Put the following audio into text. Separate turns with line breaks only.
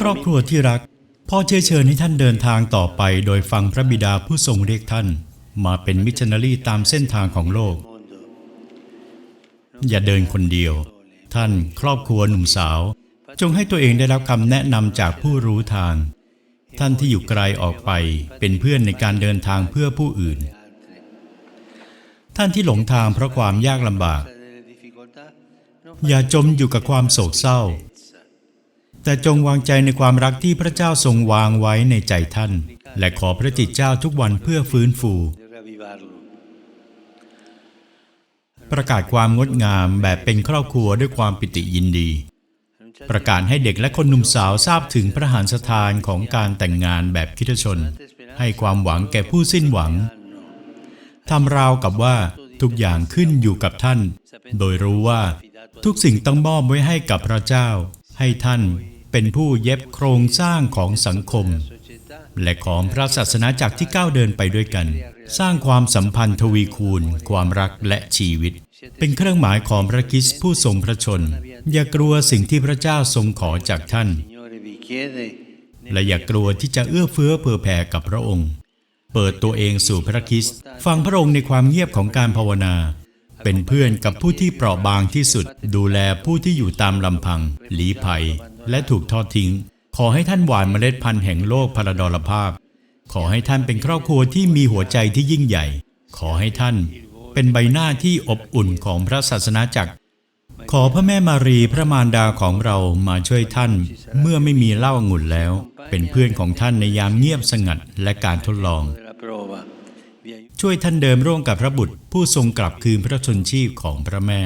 ครอบครัวที่รัก พ่อเชื้อเชิญให้ท่านเดินทางต่อไป โดยฟังพระบิดาผู้ทรงเรียกท่าน มาเป็นมิชชันนารีตามเส้นทางของโลก อย่าเดินคนเดียว ท่านครอบครัวหนุ่มสาว จงให้ตัวเองได้รับคำแนะนำจากผู้รู้ทาง ท่านที่อยู่ไกลออกไปเป็นเพื่อนในการเดินทางเพื่อผู้อื่น ท่านที่หลงทางเพราะความยากลำบาก อย่าจมอยู่กับความโศกเศร้า แต่จงวางใจในความรักที่พระเจ้าทรงวางไว้ในใจท่าน และขอพระจิตเจ้าทุกวันเพื่อฟื้นฟู ประกาศความงดงามแบบเป็นครอบครัวด้วยความปิติยินดี ประกาศให้เด็กและคนหนุ่มสาวทราบถึงพระหฤทันสถานของการแต่งงานแบบคริสตชน ให้ความหวังแก่ผู้สิ้นหวังทำราวกับว่าทุกอย่างขึ้นอยู่กับท่าน โดยรู้ว่าทุกสิ่งต้องมอบไว้ให้กับพระเจ้า ให้ท่านเป็นผู้เย็บโครงสร้างของสังคม และของพระศาสนาจักรที่ก้าวเดินไปด้วยกัน สร้างความสัมพันธ์ทวีคูณ ความรักและชีวิต เป็นเครื่องหมายของพระคิสผู้ทรงพระชน อย่ากลัวสิ่งที่พระเจ้าทรงขอจากท่าน และอย่ากลัวที่จะเอื้อเฟื้อเผื่อแผ่กับพระองค์ เปิดตัวเองสู่พระคิสฟังพระองค์ในความเงียบของการภาวนา เป็นเพื่อนกับผู้ที่เปราะบางที่สุด ดูแลผู้ที่อยู่ตามลำพัง หลีภัย และถูกทอดทิ้ง ขอให้ท่านหวานเมล็ดพันธุ์แห่งโลกพลดรภาพ ขอให้ท่านเป็นครอบครัวที่มีหัวใจที่ยิ่งใหญ่ ขอให้ท่านเป็นใบหน้าที่อบอุ่นของพระศาสนาจักร ขอพระแม่มารีพระมารดาของเรามาช่วยท่าน เมื่อไม่มีเหล้าองุ่นแล้ว เป็นเพื่อนของท่านในยามเงียบสงัดและการทดลอง ช่วยท่านเดิมร่วมกับพระบุตรผู้ทรงกลับคืนพระชนชีพของพระแม่